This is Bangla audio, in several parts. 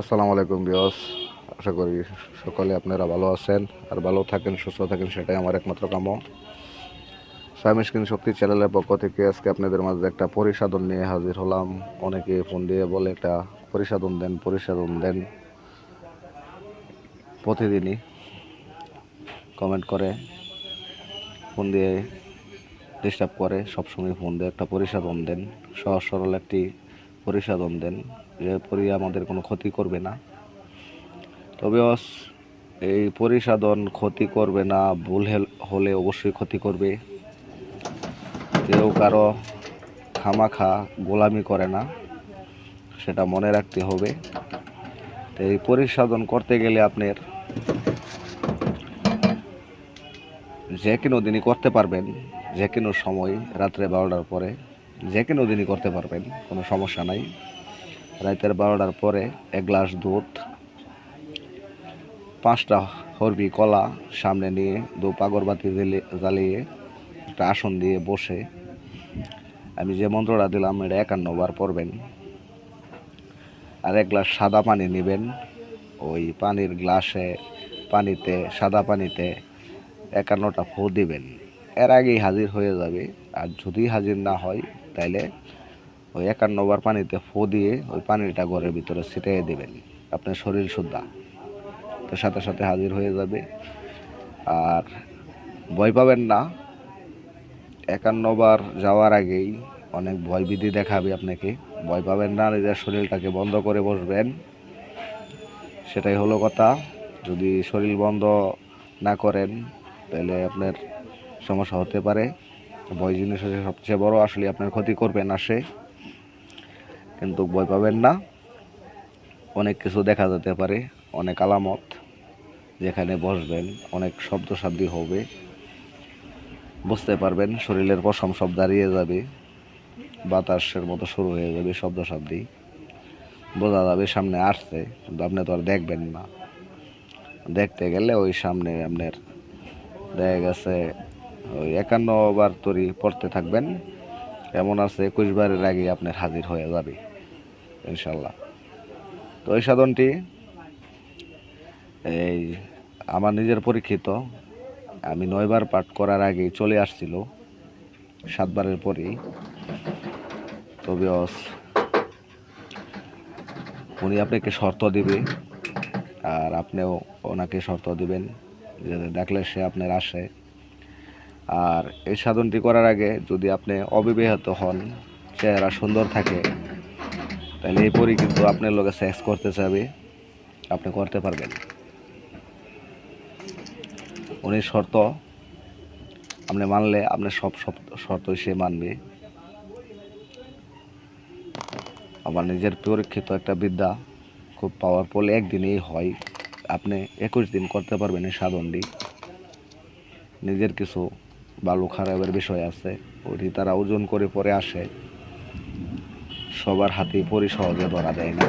আসসালামু আলাইকুম বিয়স আশা করি সকলে আপনারা ভালো আছেন আর ভালো থাকেন, সুস্থ থাকেন, সেটাই আমার একমাত্র কাম্য। স্বামী স্ক্রিন শক্তি চ্যানেলের পক্ষ থেকে আজকে আপনাদের মাঝে একটা পরিসাধন নিয়ে হাজির হলাম। অনেকে ফোন দিয়ে বলে একটা পরিসাধন দেন পরিসাধন দেন। প্রতিদিনই কমেন্ট করে, ফোন দিয়ে ডিস্টার্ব করে, সবসময় ফোন দিয়ে একটা পরিসাধন দেন। সহজ সরল একটি পরিসাধন দেন। পরি আমাদের কোনো ক্ষতি করবে না। তবে এই পরিসাধন ক্ষতি করবে না, ভুল হলে অবশ্যই ক্ষতি করবে। কেউ কারও খামাখা গোলামি করে না, সেটা মনে রাখতে হবে। তো এই পরিসাধন করতে গেলে আপনার যে কোনো দিনই করতে পারবেন, যে কোনো সময়, রাত্রে বারোটার পরে, যে কোনো দিনই করতে পারবেন, কোনো সমস্যা নাই। রাতের বারোটার পরে এক গ্লাস দুধ, পাঁচটা হরবি কলা সামনে নিয়ে দু পাগরবাতি জ্বেলে- জ্বালিয়ে একটা আসন দিয়ে বসে। আমি যে মন্ত্রটা দিলাম, এটা একান্ন বার পড়বেন। আর এক গ্লাস সাদা পানি নেবেন। ওই পানির গ্লাসে, পানিতে, সাদা পানিতে একান্নটা ফু দিবেন। এর আগেই হাজির হয়ে যাবে। আর যদি হাজির না হয়, তাইলে ওই একান্ন বার পানিতে ফু দিয়ে ওই পানিটা ঘরের ভিতরে ছিটিয়ে দেবেন। আপনার শরীর শুদ্ধা। তো সাথে সাথে হাজির হয়ে যাবে। আর ভয় পাবেন না। একান্ন বার যাওয়ার আগেই অনেক ভয়ভীতি দেখাবে আপনাকে। ভয় পাবেন না, নিজের শরীরটাকে বন্ধ করে বসবেন। সেটাই হলো কথা। যদি শরীর বন্ধ না করেন, তাহলে আপনার সমস্যা হতে পারে। ভয় জিনিস হচ্ছে সবচেয়ে বড়। আসলে আপনার ক্ষতি করবে না সে। কিন্তু ভয় পাবেন না। অনেক কিছু দেখা যেতে পারে, অনেক আলামত যেখানে বসবেন, অনেক শব্দ শাব্দি হবে। বুঝতে পারবেন, শরীরের পশম সব দাঁড়িয়ে যাবে, বাতাসের মতো শুরু হয়ে যাবে শব্দ শাব্দি বোঝা যাবে সামনে আসছে, কিন্তু আপনি তো আর দেখবেন না। দেখতে গেলে ওই সামনে আপনার দেখা গেছে, ওই একান্ন বার তরি পড়তে থাকবেন। এমন আছে, একুশ বারের আগে আপনার হাজির হয়ে যাবে। ইনশাল্লাহ তো এই সাধনটি এই আমার নিজের পরীক্ষিত, আমি নয়বার পাঠ করার আগে চলে আসছিল, সাতবারের পরেই। তবে উনি আপনাকে শর্ত দিবে আর আপনিও ওনাকে শর্ত দিবেন যে ডাকলে সে আপনার আসে। আর এই সাধনটি করার আগে যদি আপনি অবিবাহিত হন, চেহারা সুন্দর থাকে তাহলে এই পরি কিন্তু আপনার লোকে সেক্স করতে চাবে আপনি করতে পারবেন। উনি শর্ত। আপনি মানলে আপনার সব শর্তই সে মানবে। আমার নিজের পরীক্ষিত একটা বিদ্যা খুব পাওয়ারফুল একদিনেই হয়। আপনি একুশ দিন করতে পারবেন এই সাধনটি। নিজের কিছু বালু খারাপের বিষয় আছে, ওটি তারা ওজন করে পরে আসে। সবার হাতে পরি সহজে ধরা দেয় না।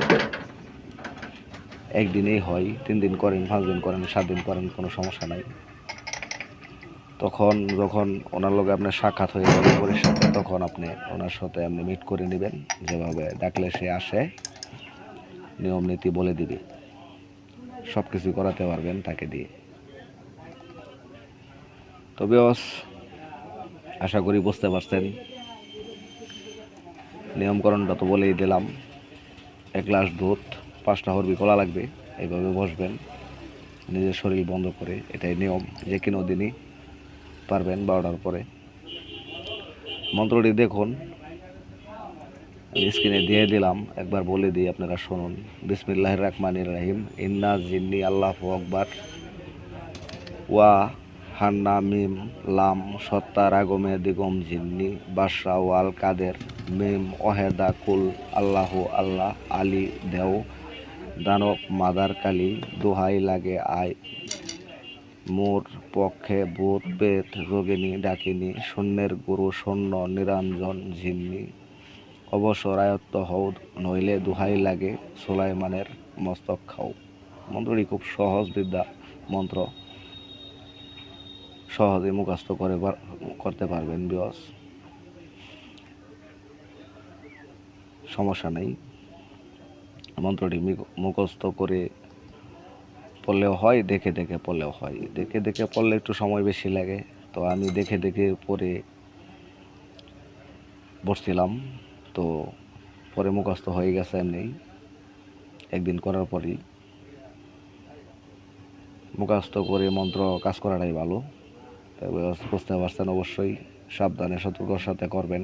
একদিনেই হয়, তিন দিন করেন, পাঁচ দিন করেন, সাত দিন করেন, কোনো সমস্যা নাই। তখন যখন ওনার লোকে আপনার সাক্ষাৎ হয়ে যাবে পরির সাথে, তখন আপনি ওনার সাথে আপনি মিট করে নেবেন, যেভাবে ডাকলে সে আসে, নিয়ম নীতি বলে দিবে। সব কিছু করাতে পারবেন তাকে দিয়ে। তবে আশা করি বুঝতে পারছেন। নিয়মকরণটা তো বলেই দিলাম। এক গ্লাস দুধ, পাঁচটা হরবি কলা লাগবে, এইভাবে বসবেন। নিজের শরীর বন্ধ করে, এটাই নিয়ম। যে কোনো দিনই পারবেন বারোটার পরে। মন্ত্রটি দেখুন। স্ক্রিনে দিয়ে দিলাম। একবার বলে দিই আপনারা শুনুন। বিসমিল্লাহ রহমান রাহিম। ইন্না জিন্নি আল্লাহ আকবার। ওয়া হান্না, মিম, লাম সত্তার আগমে দিগম, জিন্নি বাদশা ওয়াল কাদের, মিম ওহেদা কুল, আল্লাহ আল্লাহ, আলী, দেও, দানব, মাদার, কালী, দোহাই লাগে আয় মোর পক্ষে ভূত পেট যোগিনী ডাকিনী শূন্যের গুরু শূন্য নিরঞ্জন ঝিন্নি অবসর, আয়ত্ত হও, নইলে দুহাই লাগে, সুলাইমানের মস্তক খাও। মন্ত্রটি খুব সহজ বিদ্যা, মন্ত্র। সহজে মুখস্থ করে পার- করতে পারবেন, বিয়স। সমস্যা নেই। মন্ত্রটি মুখস্থ করে পড়লেও হয়, দেখে দেখে পড়লেও হয়। দেখে দেখে পড়লে একটু সময় বেশি লাগে। তো আমি দেখে দেখে পড়ে বসছিলাম। তো পরে মুখস্থ হয়ে গেছে এমনি। একদিন করার পরই মুখস্থ করে মন্ত্র কাজ করাটাই ভালো। বুঝতে পারছেন অবশ্যই সাবধানে সতর্কর সাথে করবেন।